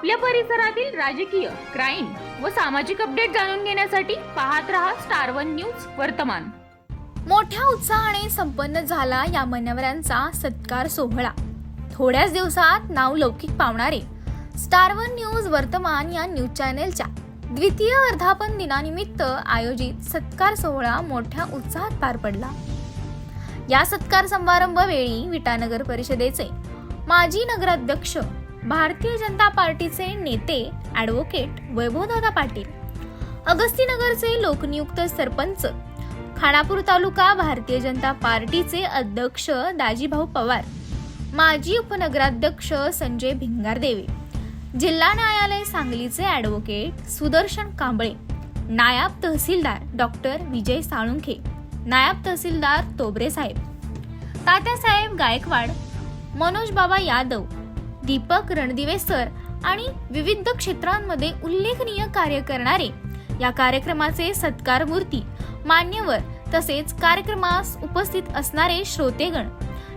आपल्या परिसरातील राजकीय क्राईम व सामाजिक अपडेट जाणून घेण्यासाठी पाहत रहा स्टार वन न्यूज वर्तमान. मोठ्या उत्साहाने संपन्न झाला या मान्यवरांचा सत्कार सोहळा. थोड्याच दिवसात नाव लौकिक पावणारे स्टार वन न्यूज वर्तमान या न्यूज चॅनेलच्या द्वितीय वर्धापन दिनानिमित्त आयोजित सत्कार सोहळा मोठ्या उत्साहात पार पडला. या सत्कार समारंभ वेळी विटानगर परिषदेचे माजी नगराध्यक्ष भारतीय जनता पार्टीचे नेते ॲडव्होकेट वैभवदादा पाटील अगस्तीनगरचे लोकनियुक्त सरपंच खानापूर तालुका भारतीय जनता पार्टीचे अध्यक्ष दाजीभाऊ पवार माजी उपनगराध्यक्ष संजय भिंगारदेवे जिल्हा न्यायालय सांगलीचे ॲडव्होकेट सुदर्शन कांबळे नायब तहसीलदार डॉक्टर विजय साळुंखे नायब तहसीलदार तोबरे साहेब तात्यासाहेब गायकवाड मनोज बाबा यादव दीपक रणदिवे सर आणि विविध क्षेत्रांमध्ये उल्लेखनीय कार्य करणारे. या कार्यक्रमाचे सत्कार मूर्ती मान्यवर तसेच कार्यक्रमास उपस्थित असणारे श्रोतेगण.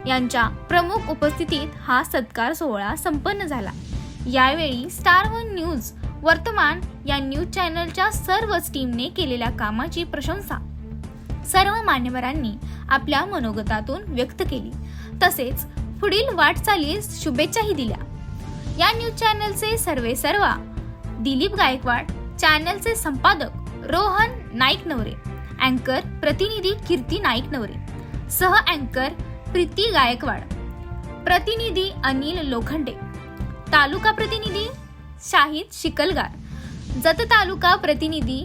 यांच्या प्रमुख उपस्थितीत हा सत्कार सोहळा संपन्न झाला. यावेळी स्टार वन न्यूज वर्तमान या न्यूज चॅनलच्या सर्वच टीमने केलेल्या कामाची प्रशंसा. सर्व मान्यवरांनी आपल्या मनोगतातून व्यक्त केली. तसेच पुढील वाटचालीस शुभेच्छाही दिल्या. या न्यूज चॅनलचे सर्वे सर्वा दिलीप गायकवाड चॅनलचे संपादक रोहन नाईक नवरे अँकर प्रतिनिधी कीर्ती नाईक नवरे सह अँकर प्रीती गायकवाड प्रतिनिधी अनिल लोखंडे तालुका प्रतिनिधी शाहिद शिकलगार जत तालुका प्रतिनिधी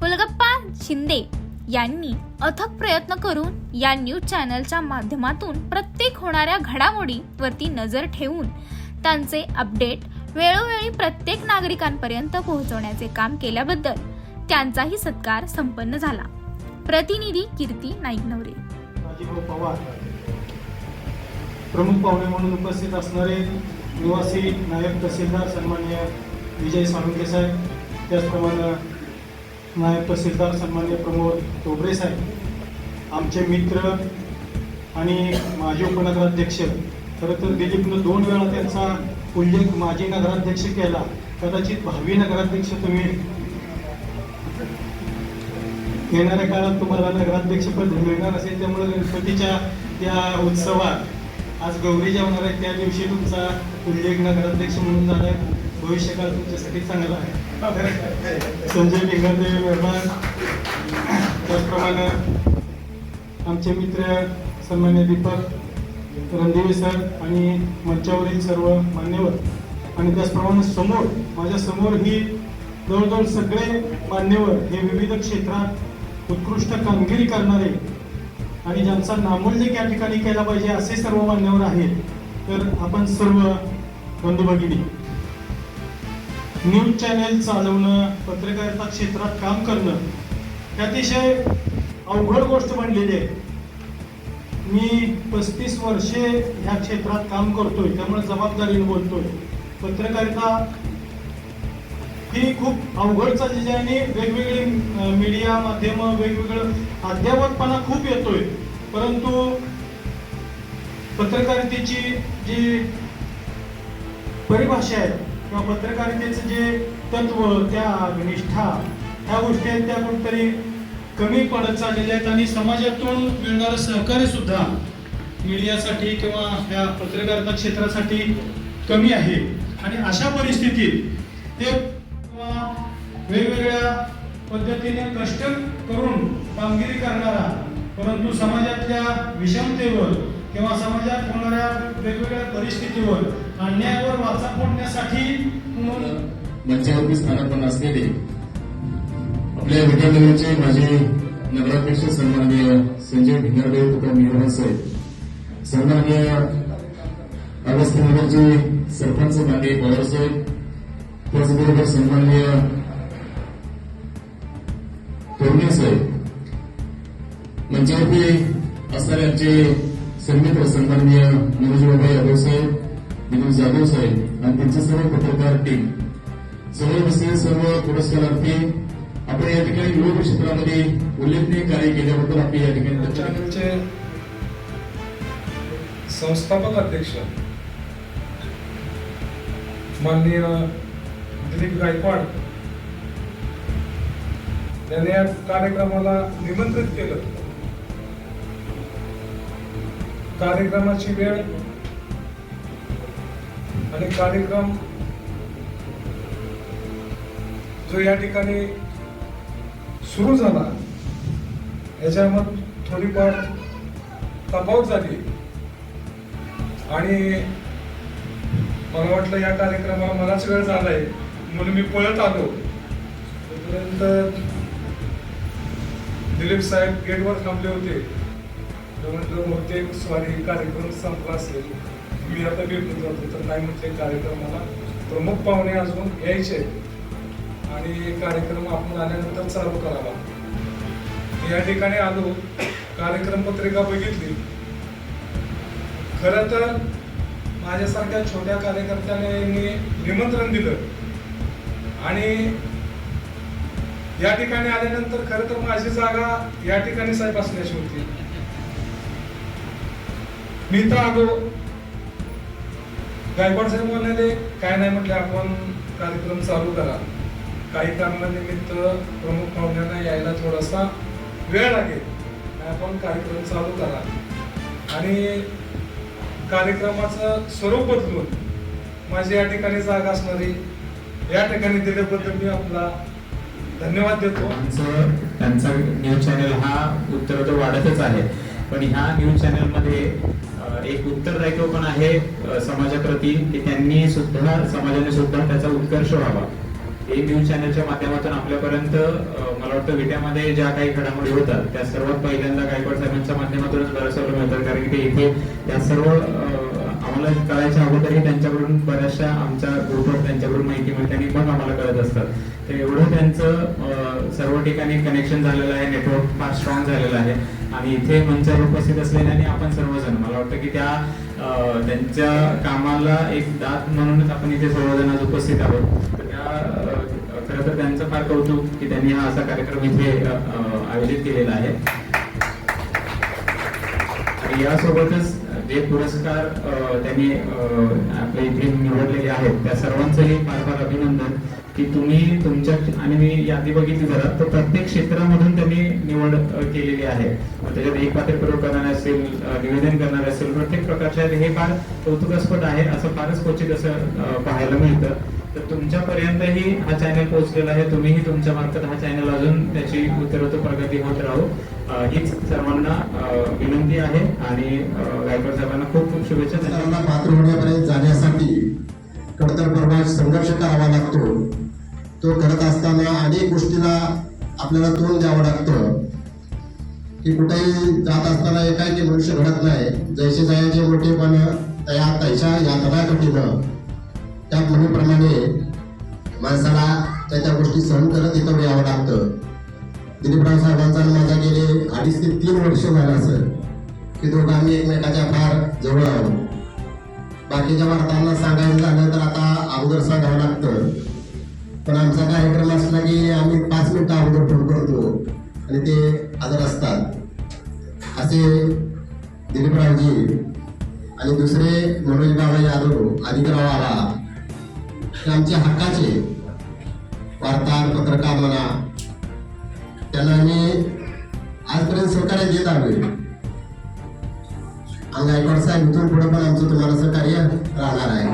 हुलगप्पा शिंदे यांनी अथक प्रयत्न करून या न्यूज चॅनलच्या माध्यमातून प्रत्येक होणाऱ्या घडामोडीवरती नजर ठेवून त्यांचे अपडेट वेळोवेळी प्रत्येक नागरिकांपर्यंत पोहोचवण्याचे काम केल्याबद्दल त्यांचाही सत्कार संपन्न झाला. प्रतिनिधी कीर्ती नाईक नवरे प्रमुख पाहुणे म्हणून उपस्थित असणारे निवासी नायब तहसीलदार सन्मान्य विजय साळुंके साहेब त्याचप्रमाणे नायब तहसीलदार सन्मान्य प्रमोद तोबरे साहेब आमचे मित्र आणि माजी उपनगराध्यक्ष खरं तर दिलीपनं दोन वेळा त्यांचा उल्लेख माजी नगराध्यक्ष केला. कदाचित भावी नगराध्यक्ष तुम्ही येणाऱ्या काळात तुम्हाला नगराध्यक्षपद मिळणार असेल त्यामुळे गणपतीच्या त्या उत्सवात आज गौरी जेवणार आहे. त्या दिवशी तुमचा उल्लेख नगराध्यक्ष म्हणून झालाय. भविष्यकाळ तुमच्यासाठी चांगला आहे. संजय लिंगादेवी मेहमान. त्याचप्रमाणे आमचे मित्र सन्मान्य दीपक रणदेवी सर आणि मंचावरील सर्व मान्यवर. आणि त्याचप्रमाणे समोर माझ्यासमोर ही जवळजवळ सगळे मान्यवर हे विविध क्षेत्रात उत्कृष्ट कामगिरी करणारे आणि ज्यांचा नामोल्लेख या ठिकाणी केला पाहिजे असे सर्व मान्यवर आहेत. तर आपण सर्व बंधू भगिनी न्यूज चॅनेल चालवणं पत्रकारिता क्षेत्रात काम करणं हे अतिशय अवघड गोष्ट बनलेली आहे. मी पस्तीस वर्षे ह्या क्षेत्रात काम करतोय त्यामुळे जबाबदारीने बोलतोय. पत्रकारिता ही खूप अवघड चाललेली आहे आणि वेगवेगळी मीडिया माध्यम वेगवेगळं अद्यावतपणा खूप येतोय. परंतु पत्रकारितेची जी परिभाषा आहे किंवा पत्रकारितेचं जे तत्व त्या निष्ठा ह्या गोष्टी आहेत त्या कुठेतरी कमी पडत चाललेल्या आहेत आणि समाजातून मिळणारं सहकार्य सुद्धा मीडियासाठी किंवा ह्या पत्रकारिता क्षेत्रासाठी कमी आहे. आणि अशा परिस्थितीत ते किंवा वेगवेगळ्या पद्धतीने कष्ट करून कामगिरी करणारा परंतु समाजातल्या विषमतेवर किंवा समाजात होणाऱ्या वेगवेगळ्या परिस्थितीवर अन्यायावर वाचा फोडण्यासाठी मंचावरती स्थानापन्न असलेले आपल्या विद्यालयाचे माझे नगराध्यक्ष सन्माननीय संजय भिंगारडे तथा मेहरबान साहेब सन्माननीय अगस्तीनगरचे सरपंच माननीय पवारसाहेब त्याचबरोबर सन्माननीय तोरणे साहेब मंचावरती असणारे आमचे सन्मित्र सन्माननीय मनोजबाबा यादव साहेब विनोद जाधव साहेब आणि त्यांचे सर्व पत्रकार टीम समोर बसलेले सर्व पुरस्कारार्थी आपण या ठिकाणी योग क्षेत्रामध्ये उल्लेखनीय कार्य केल्याबद्दल आपली या ठिकाणी संस्थापक अध्यक्ष माननीय दिलीप गायकवाड यांनी या कार्यक्रमाला निमंत्रित केलं. कार्यक्रमाची वेळ आणि कार्यक्रम जो या ठिकाणी सुरू झाला याच्यामध्ये थोडीफार तफावत झाली. आणि मला वाटलं या कार्यक्रमाला मलाच वेळ झालाय. म्हणून मी पळत आलो. तोपर्यंत दिलीप साहेब गेटवर थांबले होते. तर म्हटलं बहुतेक स्वारी कार्यक्रम संपला असेल. मी आता भेटून जातो तर नाही म्हटले कार्यक्रमाला. प्रमुख पाहुणे अजून यायचे आणि कार्यक्रम आपण आल्यानंतर चालू करावा. या ठिकाणी आलो कार्यक्रम पत्रिका बघितली. खरं तर माझ्यासारख्या छोट्या कार्यकर्त्याने निमंत्रण दिलं. आणि या ठिकाणी आल्यानंतर खरं तर माझी जागा या ठिकाणी साहेब असण्याची होती. मी तर आलो गायकवाड साहेब म्हणाले काय नाही म्हटले आपण कार्यक्रम चालू करा. काही कारणानिमित्त प्रमुख पाहुण्यांना यायला थोडासा वेळ लागेल. आपण कार्यक्रम चालू करा. आणि कार्यक्रमाचं स्वरूप बदलून माझी या ठिकाणी जागा असणारी या ठिकाणी दिल्याबद्दल मी आपला धन्यवाद देतो. आमचं त्यांचा न्यूज चॅनल हा उत्तर तर वाढतच आहे. पण ह्या न्यूज चॅनलमध्ये एक उत्तरदायित्व पण आहे समाजाप्रती की त्यांनी सुद्धा समाजाने सुद्धा त्याचा उत्कर्ष व्हावा. हे न्यूज चॅनलच्या माध्यमातून आपल्यापर्यंत मला वाटतं विट्यामध्ये ज्या काही घडामोडी होतात त्या सर्वात पहिल्यांदा गायकवाड साहेबांच्या माध्यमातूनच बऱ्याचशा मिळतात. कारण की इथे त्या सर्व आम्हाला कळायच्या अगोदरही त्यांच्याकडून बऱ्याचशा आमच्या ग्रुपवर त्यांच्याकडून माहिती मिळते आणि मग आम्हाला कळत असतात. तर एवढं त्यांचं सर्व ठिकाणी कनेक्शन झालेलं आहे नेटवर्क फार स्ट्रॉंग झालेलं आहे. आणि इथे मंचावर उपस्थित असलेल्याने आपण सर्वजण मला वाटतं की त्या त्यांच्या कामाला एक दात म्हणूनच आपण इथे सर्वजण आज उपस्थित आहोत. तर त्या खरं तर त्यांचं फार कौतुक की त्यांनी हा असा कार्यक्रम इथे आयोजित केलेला आहे. यासोबतच जे पुरस्कार त्यांनी आपल्या इथे निवडलेले आहेत त्या सर्वांचंही फार फार अभिनंदन. की तुम्ही तुमच्या आणि मी यादी बघितली जरा तर प्रत्येक क्षेत्रामधून त्यांनी निवड केलेली आहे. त्याच्यात एक पात्र प्रयोग करणारे असेल निवेदन करणारे असेल प्रत्येक प्रकारच्या हे फार कौतुकास्पद आहे असं फारच क्वचित असं पाहायला मिळतं. तर तुमच्यापर्यंतही हा चॅनल पोहोचलेला आहे. तुम्हीही तुमच्या मार्फत हा चॅनल अजून त्याची उत्तरोत्तर प्रगती होत राहू. हीच सर्वांना विनंती आहे. आणि अ, गायकवाड साहेबांना खूप खूप शुभेच्छा. आपल्याला तोंड द्यावं लागतं. की कुठेही जात असताना एकाएकी मनुष्य घडत नाही. जैसे जायाचे मोठे पण तया तैशा या तडाकटीनं त्या म्हणीप्रमाणे माणसाला त्या त्या गोष्टी सहन करत इथं यावं लागतं. दिलीपराव साहेबांचा आणि माझा गेले अडीच ते तीन वर्ष झालं असं की दोघं आम्ही एकमेकाच्या फार जवळ आहोत. बाकीच्या वार्तांना सांगायचं झालं तर आता अगोदर सांगावं लागतं. पण आमचा कार्यक्रम असला की आम्ही पाच मिनिटं अगोदर फोन करतो. आणि ते हजर असतात. असे दिलीपरावजी आणि दुसरे मनोज बाबा यादव अधिकराव आला हे आमचे हक्काचे वार्ताहर पत्रकार म्हणा. त्यांना आम्ही आजपर्यंत सहकार्य देत आलोय. आणि गायकवाड साहेब इथून पुढे पण आमचं तुम्हाला सहकार्य राहणार आहे.